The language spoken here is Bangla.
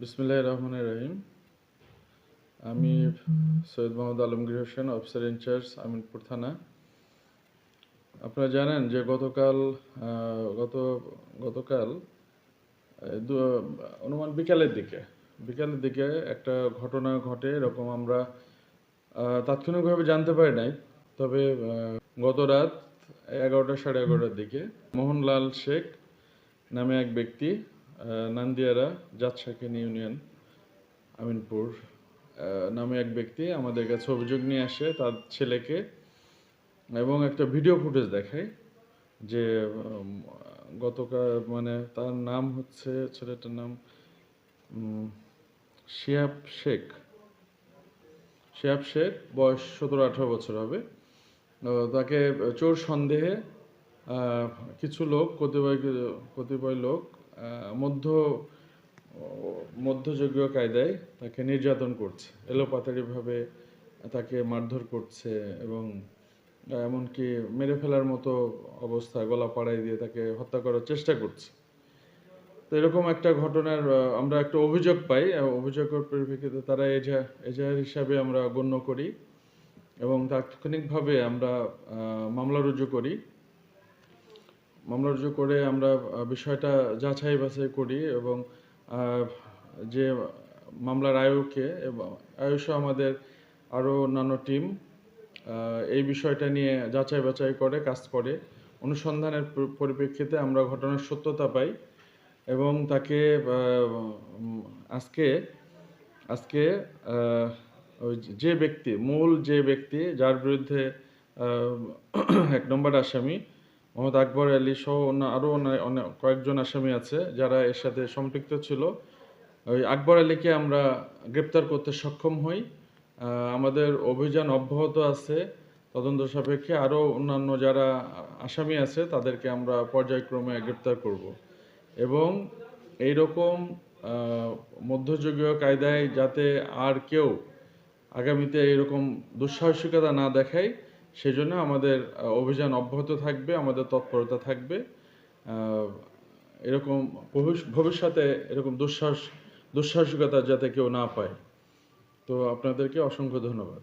বিসমুল্লাহ রহমান রহিম। আমি Syed Mohammad Alamgir Hossain, officer in charge Aminpur থানা। আপনারা জানেন যে গতকাল গত, গতকাল অনুমান বিকালের দিকে বিকালের দিকে একটা ঘটনা ঘটে, এরকম আমরা তাৎক্ষণিকভাবে জানতে পারি নাই। তবে গত রাত এগারোটা সাড়ে এগারোটার দিকে মোহনলাল শেখ নামে এক ব্যক্তি নান্দিয়ারা জাতশাকিন ইউনিয়ন, আমিনপুর। নামে এক ব্যক্তি আমাদের কাছে অভিযোগ নিয়ে আসে, তার ছেলেকে। এবং একটা ভিডিও ফুটেজ দেখায় যে গতকাল মানে তার নাম হচ্ছে, ছেলেটার নাম শিয়াব শেখ। শিয়াব শেখ বয়স সতেরো আঠারো বছর হবে। তাকে চোর সন্দেহে কিছু লোক, কতিপয় কতিপয় লোক মধ্য, মধ্যযুগীয় কায়দায় তাকে নির্যাতন করছে, এলোপাতাড়িভাবে তাকে মারধর করছে এবং এমনকি মেরে ফেলার মতো অবস্থা গলা পাড়াই দিয়ে তাকে হত্যা করার চেষ্টা করছে। তো এরকম একটা ঘটনার আমরা একটা অভিযোগ পাই অভিযোগের পরিপ্রেক্ষিতে তারা এজা, এজাহার হিসাবে আমরা গণ্য করি এবং তাৎক্ষণিকভাবে আমরা মামলা রুজু করি। মামলা রুজু করে আমরা বিষয়টা যাচাই বাছাই করি এবং যে মামলার আয়োগকে এবং আয়ুষ আমাদের আরও অন্যান্য টিম এই বিষয়টা নিয়ে যাচাই বাছাই করে, কাজ করে। অনুসন্ধানের পরিপ্রেক্ষিতে আমরা ঘটনার সত্যতা পাই এবং তাকে আজকে আজকে যে ব্যক্তি, মূল যে ব্যক্তি যার বিরুদ্ধে এক নম্বর আসামি মোহাম্মদ আকবর আলী সহ অন্য আরও অনেক কয়েকজন আসামি আছে যারা এর সাথে সম্পৃক্ত ছিল। ওই আকবর আলীকে আমরা গ্রেপ্তার করতে সক্ষম হই। আমাদের অভিযান অব্যাহত আছে। তদন্ত সাপেক্ষে আরও অন্যান্য যারা আসামি আছে তাদেরকে আমরা পর্যায়ক্রমে গ্রেপ্তার করব। এবং এই রকম মধ্যযুগীয় কায়দায় যাতে আর কেউ আগামীতে এরকম দুঃসাহসিকতা না দেখায় সেজন্য আমাদের অভিযান অব্যাহত থাকবে, আমাদের তৎপরতা থাকবে। এরকম ভবিষ্যতে এরকম দুঃসাহস, দুঃসাহসিকতা যাতে কেউ না পায়। তো আপনাদেরকে অসংখ্য ধন্যবাদ।